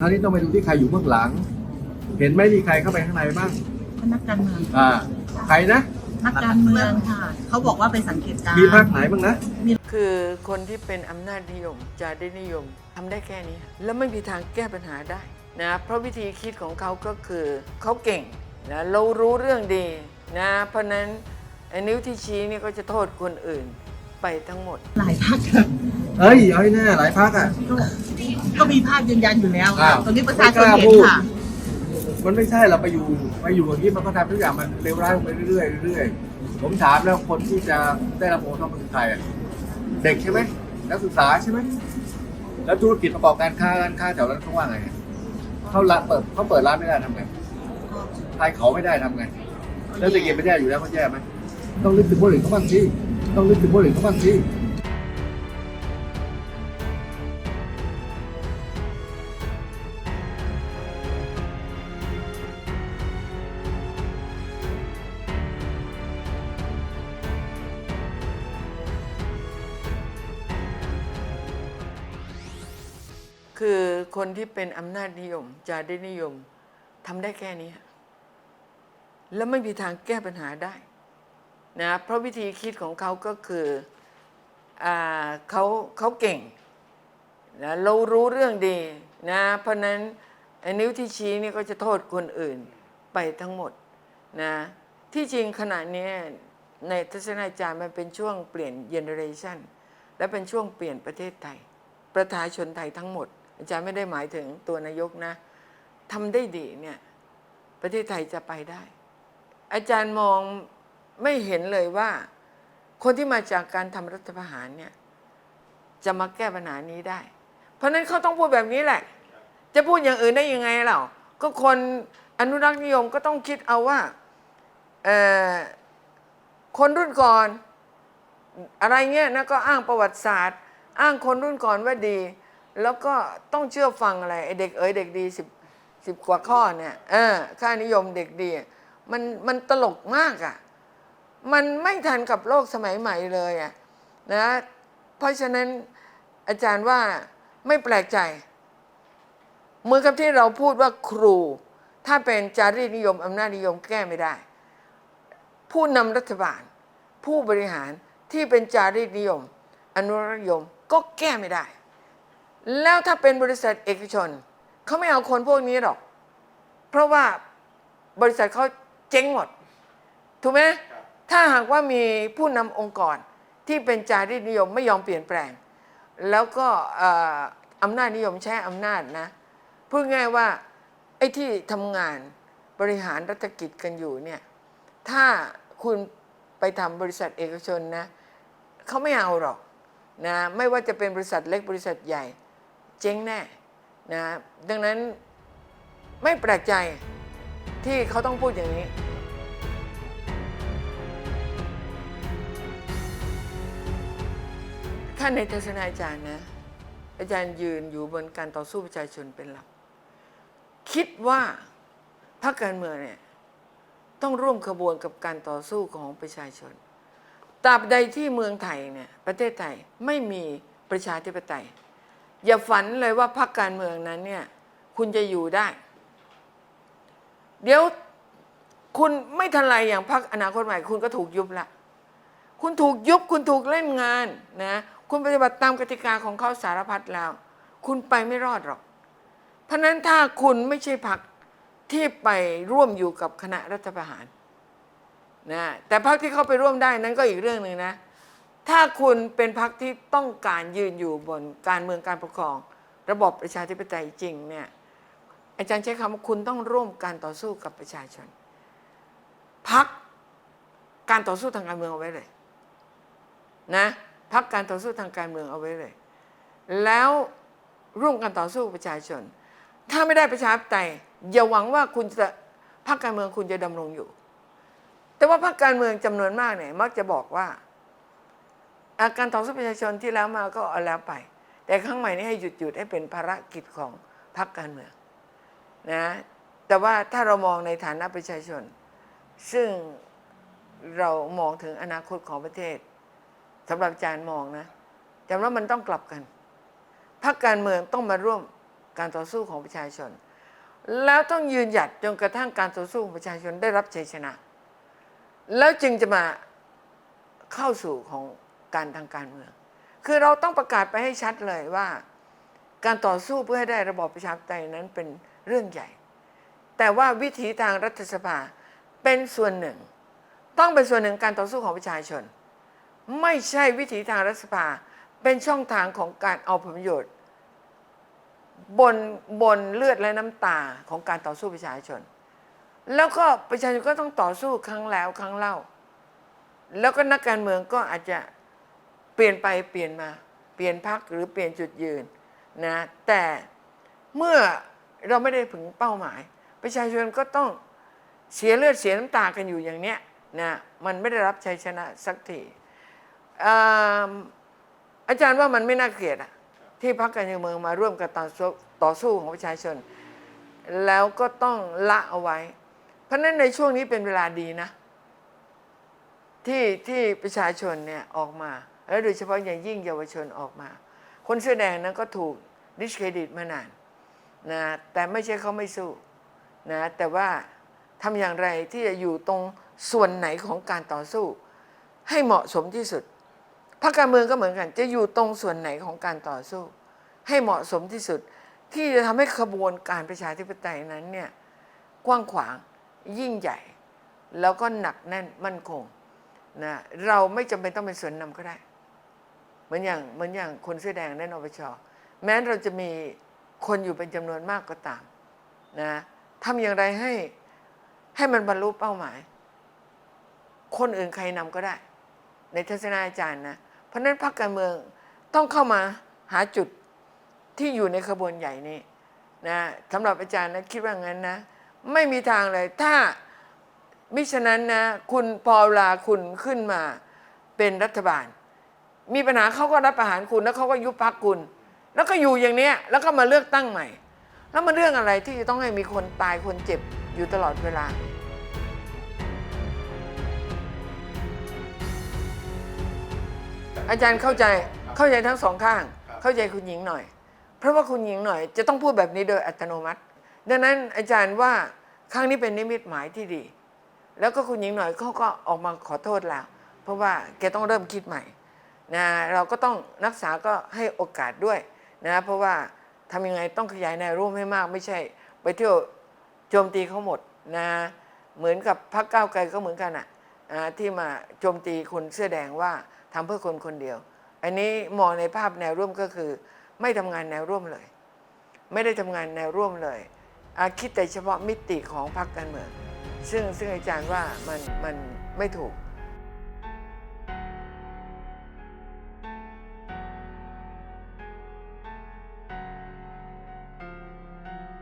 คราวนี้ต้องไปดูที่ใครอยู่เบื้องหลัง เห็นไหมมีใครเข้าไปข้างในบ้าง นักการเมือง อ่า ใครนะ นักการเมืองค่ะ เขาบอกว่าไปสังเกตการณ์มีพรรคไหนบ้างนะ คือคนที่เป็นอำนาจนิยมจาได้นิยมทำได้แค่นี้ แล้วไม่มีทางแก้ปัญหาได้นะ เพราะวิธีคิดของเขาก็คือเขาเก่งนะเรารู้เรื่องดีนะ เพราะฉะนั้นไอ้นิ้วที่ชี้นี่ก็จะโทษคนอื่นไปทั้งหมด หลายภาคเอ้ยเอาให้แน่หลายพรรคอะ ก็ก็มีภาคยืนยันอยู่แล้วอ้าค่ะวตอนนี้ประชาชนไม่กล้าเห็พูนดค่ะ มันไม่ใช่เราไปอยู่ไปอยู่อย่างนี้มันก็ทำทุกอย่างมันเลวร้ายลงไปเรื่อยๆเรื่อยๆผมถามแล้วคนที่จะได้รับโอนต้องเป็นใครอะเด็กใช่ไหมนักศึกษาใช่ไหมแล้วธุรกิจประกอบการค้าร้านค้าแถวนั้นเขาว่าไงอะเขาร้านเปิดเขาเปิดร้านไม่ได้ทำไงขายเขาไม่ได้ทำไง แล้วเศรษฐกิจไม่แย่อยู่แล้วเขาแย่ไหมต้องนึกถึงคนอื่นเขาบ้างสิต้องนึกถึงคนอื่นเขาบ้างสิ คือคนที่เป็นอำนาจนิยมจาได้นิยมทำได้แค่นี้ แล้วไม่มีทางแก้ปัญหาได้นะเพราะวิธีคิดของเขาก็คืออาเขาเขาเก่งนะเรารู้เรื่องดีนะเพราะนั้นไอ้นิ้วที่ชี้นี่ก็จะโทษคนอื่นไปทั้งหมดนะที่จริงขณะนี้ในทัศนคจารย์มันเป็นช่วงเปลี่ยนเจเนอเรชันและเป็นช่วงเปลี่ยนประเทศไทย ประชาชนไทยทั้งหมด อาจารย์ไม่ได้หมายถึงตัวนายกนะทำได้ดีเนี่ย ประเทศไทยจะไปได้ อาจารย์มองไม่เห็นเลยว่า คนที่มาจากการทำรัฐประหารเนี่ย จะมาแก้ปัญหานี้ได้ เพราะฉะนั้นเขาต้องพูดแบบนี้แหละ จะพูดอย่างอื่นได้ยังไงเราก็คนอนุรักษ์นิยมก็ต้องคิดเอาว่าคนรุ่นก่อน อะไรเงี้ยนะก็อ้างประวัติศาสตร์ อ้างคนรุ่นก่อนว่าดี แล้วก็ต้องเชื่อฟังอะไรไอเด็กเอ๋ยเด็กดีสิบสิบกว่าข้อเนี่ยเออค่านิยมเด็กดี มันมันตลกมากอะ่ะ มันไม่ทันกับโลกสมัยใหม่เลยอะ่ะนะเพราะฉะนั้นอาจารย์ว่าไม่แปลกใจเหมือนกับที่เราพูดว่าครู ถ้าเป็นจารีตนิยมอำนาจนิยมแก้ไม่ได้ ผู้นำรัฐบาล ผู้บริหารที่เป็นจารีตนิยม อนุรักษ์นิยมก็แก้ไม่ได้ แล้วถ้าเป็นบริษัทเอกชนเขาไม่เอาคนพวกนี้หรอก เพราะว่าบริษัทเขาเจ๊งหมด ถูกไหมถ้าหากว่ามีผู้นำองค์กรที่เป็นจารีตนิยมไม่ยอมเปลี่ยนแปลง แล้วก็เอ่ออำนาจนิยมใช้อำนาจนะพูดง่ายว่าไอ้ที่ทำงานบริหารรัฐกิจกันอยู่เนี่ยถ้าคุณไปทำบริษัทเอกชนนะเขาไม่เอาหรอกนะไม่ว่าจะเป็นบริษัทเล็กบริษัทใหญ่ เจ๊งแน่นะดังนั้นไม่แปลกใจที่เขาต้องพูดอย่างนี้ ท่านในทัศนาอาจารย์นะ อาจารย์ยืนอยู่บนการต่อสู้ประชาชนเป็นหลัก คิดว่าพรรคการเมืองเนี่ยต้องร่วมขบวนกับการต่อสู้ของประชาชนตราบใดที่เมืองไทยเนี่ยประเทศไทยไม่มีประชาธิปไตย อย่าฝันเลยว่าพรรคการเมืองนั้นเนี่ย คุณจะอยู่ได้ เดี๋ยวคุณไม่ทันไรอย่างพรรคอนาคตใหม่ คุณก็ถูกยุบละคุณถูกยุบ คุณถูกเล่นงานนะคุณปฏิบัติตามกติกาของเขาสารพัดแล้ว คุณไปไม่รอดหรอก เพราะนั้นถ้าคุณไม่ใช่พรรคที่ไปร่วมอยู่กับคณะรัฐประหารนะแต่พรรคที่เขาไปร่วมได้นั้นก็อีกเรื่องหนึ่งนะ ถ้าคุณเป็นพรรคที่ต้องการยืนอยู่บนการเมืองการปกครอง ระบบประชาธิปไตยจริงเนี่ยอาจารย์ใช้คำว่าคุณต้องร่วมการต่อสู้กับประชาชนพักการต่อสู้ทางการเมืองเอาไว้เลยนะพักการต่อสู้ทางการเมืองเอาไว้เลย แล้วร่วมกันต่อสู้ประชาชน ถ้าไม่ได้ประชาธิปไตยอย่าหวังว่าคุณจะพรรคการเมืองคุณจะดำรงอยู่ แต่ว่าพรรคการเมืองจำนวนมากเนี่ยมักจะบอกว่า อาการต่อสู้ประชาชนที่แล้วมาก็เอาแล้วไป แต่ครั้งใหม่นี้ให้หยุดหยุดให้เป็นภารกิจของพรรคการเมืองนะแต่ว่าถ้าเรามองในฐานะประชาชน ซึ่งเรามองถึงอนาคตของประเทศสำหรับอาจารย์มองนะแต่ว่ามันต้องกลับกันพรรคการเมืองต้องมาร่วมการต่อสู้ของประชาชน แล้วต้องยืนหยัดจนกระทั่งการต่อสู้ของประชาชนได้รับชัยชนะ แล้วจึงจะมาเข้าสู่ของ การทางการเมือง คือเราต้องประกาศไปให้ชัดเลยว่า การต่อสู้เพื่อให้ได้ระบอบประชาธิปไตยนั้นเป็นเรื่องใหญ่ แต่ว่าวิถีทางรัฐสภาเป็นส่วนหนึ่ง ต้องเป็นส่วนหนึ่งการต่อสู้ของประชาชน ไม่ใช่วิถีทางรัฐสภาเป็นช่องทางของการเอาผลประโยชน์บนบนเลือดและน้ำตาของการต่อสู้ประชาชน แล้วก็ประชาชนก็ต้องต่อสู้ครั้งแล้วครั้งเล่า แล้วก็นักการเมืองก็อาจจะ เปลี่ยนไปเปลี่ยนมา เปลี่ยนพักหรือเปลี่ยนจุดยืนนะแต่เมื่อเราไม่ได้ถึงเป้าหมาย ประชาชนก็ต้องเสียเลือดเสียน้ำตากันอยู่อย่างเนี้ยนะมันไม่ได้รับชัยชนะสักทีอาจารย์ว่ามันไม่น่าเกลียดอะที่พรรคการเมืองมาร่วมกับต่อสู้ต่อสู้ของประชาชน แล้วก็ต้องละเอาไว้ เพราะฉะนั้นในช่วงนี้เป็นเวลาดีนะ ที่ที่ประชาชนเนี่ยออกมา แล้วโดยเฉพาะอย่างยิ่งเยาวชนออกมา คนเสื้อแดงนั้นก็ถูกดิสเครดิตมานานนะแต่ไม่ใช่เขาไม่สู้นะแต่ว่าทำอย่างไรที่จะอยู่ตรงส่วนไหนของการต่อสู้ ให้เหมาะสมที่สุดพรรคการเมืองก็เหมือนกัน จะอยู่ตรงส่วนไหนของการต่อสู้ ให้เหมาะสมที่สุด ที่จะทำให้ขบวนการประชาธิปไตยนั้นเนี่ยกว้างขวางยิ่งใหญ่ แล้วก็หนักแน่นมั่นคงนะเราไม่จำเป็นต้องเป็นส่วนนำก็ได้ เหมือนอย่างเหมือนอย่างคนเสื้อแดงในนปชแม้เราจะมีคนอยู่เป็นจำนวนมากก็ตามนะทำอย่างไรให้ให้มันบรรลุเป้าหมาย คนอื่นใครนำก็ได้ ในทัศนาอาจารย์นะ เพราะนั้นพรรคการเมืองต้องเข้ามาหาจุดที่อยู่ในขบวนใหญ่นี้นะสำหรับอาจารย์นะคิดว่างั้นนะ ไม่มีทางเลย ถ้ามิฉะนั้นนะ คุณพอเวลาคุณขึ้นมาเป็นรัฐบาล มีปัญหาเขาก็รับประหารคุณแล้วเขาก็ยุบพักคุณ แล้วก็อยู่อย่างเนี้ยแล้วก็มาเลือกตั้งใหม่ แล้วมันเรื่องอะไรที่จะต้องให้มีคนตายคนเจ็บอยู่ตลอดเวลา อาจารย์เข้าใจเข้าใจทั้งสองข้าง เข้าใจคุณหญิงหน่อย เพราะว่าคุณหญิงหน่อย จะต้องพูดแบบนี้โดยอัตโนมัติ ดังนั้นอาจารย์ว่าครั้งนี้เป็นนิมิตหมายที่ดี แล้วก็คุณหญิงหน่อยเขาก็ออกมาขอโทษแล้ว เพราะว่าแกต้องเริ่มคิดใหม่ นะเราก็ต้องรักษาก็ให้โอกาสด้วยนะเพราะว่าทำยังไงต้องขยายแนวร่วมให้มาก ไม่ใช่ไปเที่ยวโจมตีเขาหมดนะเหมือนกับพรรคก้าวไกลก็เหมือนกันอะ่ะที่มาโจมตีคนเสื้อแดงว่าทำเพื่อคนคนเดียว อันนี้มองในภาพแนวร่วมก็คือ ไม่ทำงานแนวร่วมเลย ไม่ได้ทำงานแนวร่วมเลยคิดแต่เฉพาะมิติของพรรคการเมืองซึ่งซึ่งอาจารย์ว่ามันมันไม่ถูก